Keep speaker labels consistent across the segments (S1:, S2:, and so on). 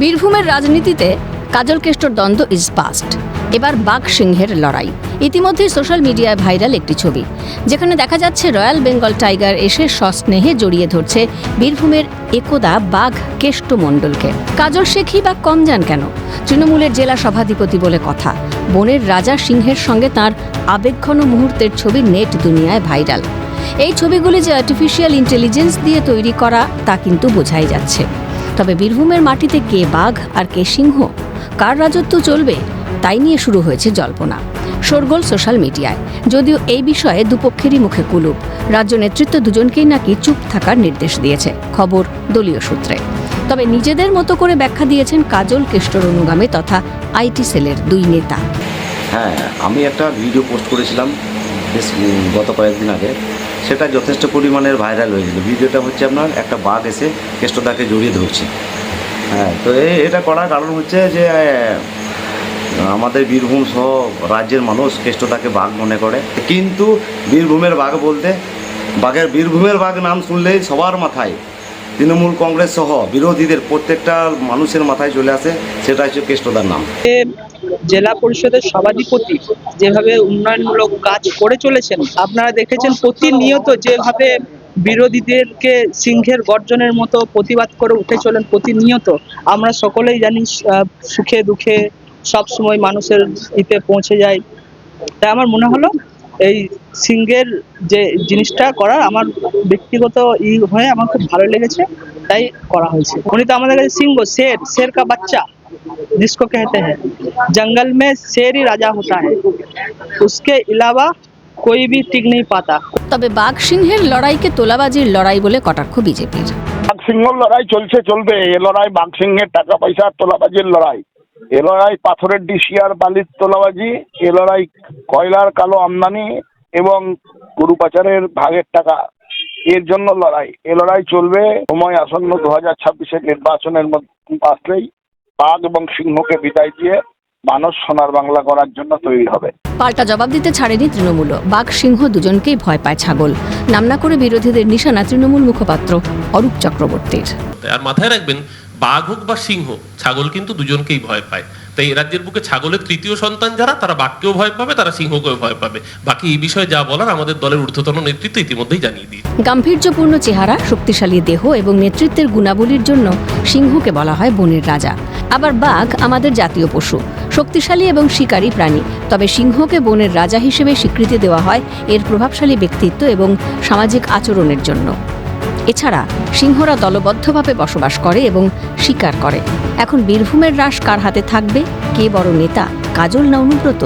S1: বীরভূমের রাজনীতিতে কাজল কেষ্টর দ্বন্দ্ব ইজ পাস্ট এবার বাঘ সিংহের লড়াই। ইতিমধ্যেই সোশ্যাল মিডিয়ায় ভাইরাল একটি ছবি। যেখানে দেখা যাচ্ছে রয়্যাল বেঙ্গল টাইগার এসে সস্নেহে জড়িয়ে ধরছে বীরভূমের একদা বাঘ কেষ্ট মণ্ডলকে। কাজল শেখই বা কম যান কেন? তৃণমূলের জেলা সভাধিপতি বলে কথা। বনের রাজা সিংহের সঙ্গে তার আবেগঘন মুহূর্তের ছবি নেট দুনিয়ায় ভাইরাল এই ছবিগুলি যে আর্টিফিশিয়াল ইন্টেলিজেন্স দিয়ে তৈরি করা তা কিন্তু বোঝাই যাচ্ছে। তবে বীরভূমের মাটিতে কে বাঘ আর কে সিংহ, কার রাজত্ব চলবে তাই নিয়ে শুরু হয়েছে জল্পনা। শোরগোল সোশ্যাল মিডিয়ায়। যদিও এই বিষয়ে দুপক্ষেরই মুখে কুলুপ। রাজ্য নেতৃত্ব দুজনকেই নাকি চুপ থাকার নির্দেশ দিয়েছে, খবর দলীয় সূত্রে। তবে নিজেদের মতো করে ব্যাখ্যা দিয়েছেন কাজল কেষ্টর অনুগামী তথা আইটি সেলের দুই নেতা।
S2: হ্যাঁ আমি একটা ভিডিও পোস্ট করেছিলাম গত কয়েকদিন আগে। সেটা যথেষ্ট পরিমাণের ভাইরাল হয়েছিল ভিডিওটা হচ্ছে আপনার একটা বাঘ এসে কেষ্টদাকে জড়িয়ে ধরছে। হ্যাঁ তো এটা করার কারণ হচ্ছে যে আমাদের বীরভূম সহ রাজ্যের মানুষ কেষ্টদাকে বাঘ মনে করে। কিন্তু বীরভূমের বাঘ বলতে, বাঘের বীরভূমের বাঘ নাম শুনলেই সবার মাথায় তৃণমূল কংগ্রেস সহ বিরোধীদের প্রত্যেকটা মানুষের মাথায় চলে আসে, সেটা হচ্ছে কেষ্টদার নাম।
S3: জেলা পরিষদের সভাধিপতি যেভাবে উন্নয়নমূলক কাজ করে চলেছেন, আপনারা দেখেছেন প্রতিনিয়ত যেভাবে বিরোধীদেরকে সিংহের গর্জনের মতো প্রতিবাদ করে উঠে চলেন প্রতিনিয়ত। আমরা সকলেই জানি সুখে দুঃখে সবসময় মানুষের ইতে পৌঁছে যায়। তাই আমার মনে হলো এই সিংহের যে জিনিসটা করা আমার ব্যক্তিগত ই হয়ে আমার খুব ভালো লেগেছে তাই করা হয়েছে উনি তো আমাদের কাছে সিংহ শের শের কা বাচ্চা जिसको कहते हैं जंगल में शेर ही राजा होता है उसके अलावा कोई भी टिक नहीं पाता
S1: তবে বাঘ সিংহের লড়াইকে তোলাবাজির লড়াই বলে কটাক্ষ বিজেপির
S4: বাঘ সিংহর লড়াই চলছে চলবে এ লড়াই বাঘ সিংহের টাকা পয়সার তোলাবাজির লড়াই এ লড়াই পাথরের ডিসিয়ার বালির তোলাবাজি এ লড়াই কয়লার কালো আমদানি এবং গরু পাচারের ভাগের টাকা। এর জন্য লড়াই। এ লড়াই চলবে সময় আসন্ন দু হাজার ছাব্বিশের নির্বাচনের মধ্যে। আসলেই বাঘ এবং সিংহকে বিদায় দিয়ে মানুষ সোনার বাংলা করার জন্য তৈরি হবে।
S1: পাল্টা জবাব দিতে ছাড়েনি তৃণমূল। বাঘ সিংহ দুজনকেই ভয় পায় ছাগল। নাম না করে বিরোধীদের নিশানা তৃণমূল মুখপাত্র অরূপ চক্রবর্তীর।
S5: আর মাথায় রাখবেন বাঘ হোক বা সিংহ, ছাগল কিন্তু দুজনকেই ভয় পায়। তাই এ রাজ্যের বুকে ছাগলের তৃতীয় সন্তান যারা, তারা বাঘকেও ভয় পাবে, তারা সিংহকেও ভয় পাবে। বাকি এই বিষয়ে যা বলার, আমাদের দলের ঊর্ধ্বতন নেতৃত্ব ইতিমধ্যেই জানিয়ে দিয়েছে।
S1: গাম্ভীর্যপূর্ণ চেহারা, শক্তিশালী দেহ এবং নেতৃত্বের গুণাবলীর জন্য সিংহকে বলা হয় বনের রাজা। আবার বাঘ আমাদের জাতীয় পশু, শক্তিশালী এবং শিকারী প্রাণী। তবে সিংহকে বনের রাজা হিসেবে স্বীকৃতি দেওয়া হয় এর প্রভাবশালী ব্যক্তিত্ব এবং সামাজিক আচরণের জন্য। এছাড়া সিংহরা দলবদ্ধভাবে বসবাস করে এবং শিকার করে। এখন বীরভূমের রাস কার হাতে থাকবে? কে বড় নেতা? কাজল না অনুব্রত?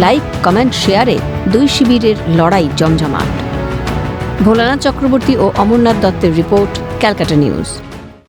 S1: লাইক, কমেন্ট, শেয়ারে দুই শিবিরের লড়াই জমজমাট। ভোলানাথ চক্রবর্তী ও অমরনাথ দত্তের রিপোর্ট, ক্যালকাটা নিউজ।